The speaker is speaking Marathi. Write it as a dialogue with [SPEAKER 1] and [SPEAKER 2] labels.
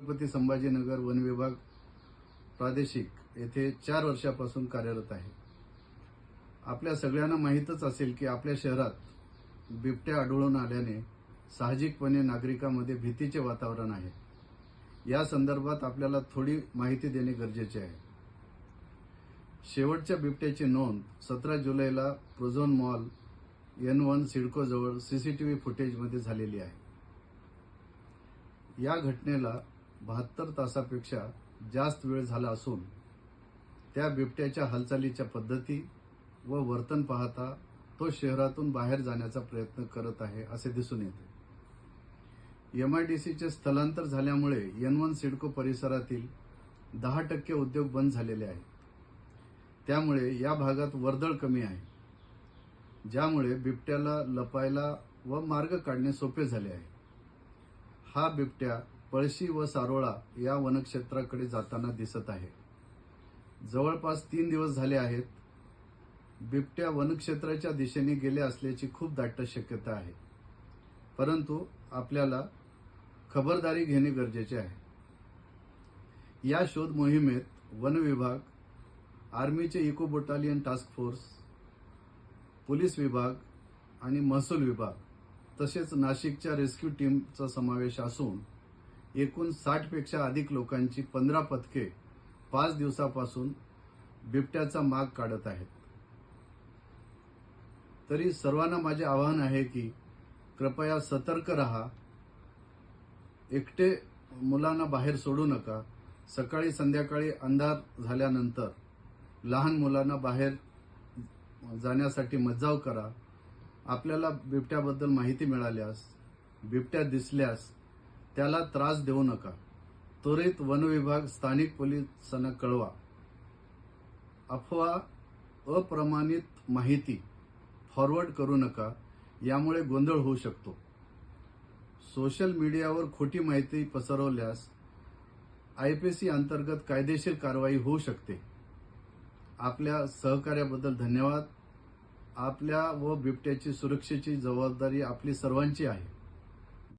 [SPEAKER 1] छत्रपती संभाजीनगर वन विभाग प्रादेशिक येथे चार वर्षापासून कार्यरत आहे. आपल्या सगळ्यांना माहीतच असेल की आपल्या शहरात बिबट्या आढळून आल्याने साहजिकपणे नागरिकांमध्ये भीतीचे वातावरण आहे. या संदर्भात आपल्याला थोडी माहिती देणे गरजेचे आहे. शेवटच्या बिबट्याची नोंद सतरा जुलैला प्रोझोन मॉल एन वन सिडकोजवळ सीसीटीव्ही फुटेजमध्ये झालेली आहे. या घटनेला बहात्तर तासापेक्षा जास्त वेळ झाला असून त्या बिबट्याच्या हालचालीच्या पद्धती व वर्तन पाहता तो शहरातून बाहेर जाण्याचा प्रयत्न करत आहे असे दिसून येते. एमआयडीसीचे स्थलांतर झाल्यामुळे एन वन सिडको परिसरातील दहा टक्के उद्योग बंद झालेले आहेत. त्यामुळे या भागात वर्दळ कमी आहे ज्यामुळे बिबट्याला लपायला व मार्ग काढणे सोपे झाले आहे. हा बिबट्या पळशी व सारोळा या वनक्षेत्राकडे जाताना दिसत आहे. जवळपास तीन दिवस झाले आहेत. बिबट्या वनक्षेत्राच्या दिशेने गेले असल्याची खूप दाट शक्यता आहे. परंतु आपल्याला खबरदारी घेणे गरजेचे आहे. या शोध मोहिमेत वन विभाग आर्मीचे eco battalion task force police विभाग आणि महसूल विभाग तसेच नाशिकच्या रेस्क्यू टीमचा समावेश असून एकूण साठपेक्षा अधिक लोकांची पंधरा पथके पाच दिवसापासून बिबट्याचा माग काढत आहेत. तरी सर्वांना माझे आवाहन आहे की कृपया सतर्क रहा. एकटे मुलांना बाहेर सोडू नका. सकाळी संध्याकाळी अंधार झाल्यानंतर लहान मुलांना बाहेर जाण्यासाठी मज्जाव करा. आपल्याला बिबट्याबद्दल माहिती मिळाल्यास बिबट्या दिसल्यास त्याला त्रास देऊ नका. त्वरित वन विभाग स्थानिक पोलिसांना कळवा. अफवा अप्रमाणित माहिती फॉरवर्ड करू नका यामुळे गोंधळ होऊ शकतो. सोशल मीडियावर खोटी माहिती पसरवल्यास आयपीसी अंतर्गत कायदेशीर कारवाई होऊ शकते. आपल्या सहकार्याबद्दल धन्यवाद. आपल्या व बिबट्याची सुरक्षेची जबाबदारी आपली सर्वांची आहे.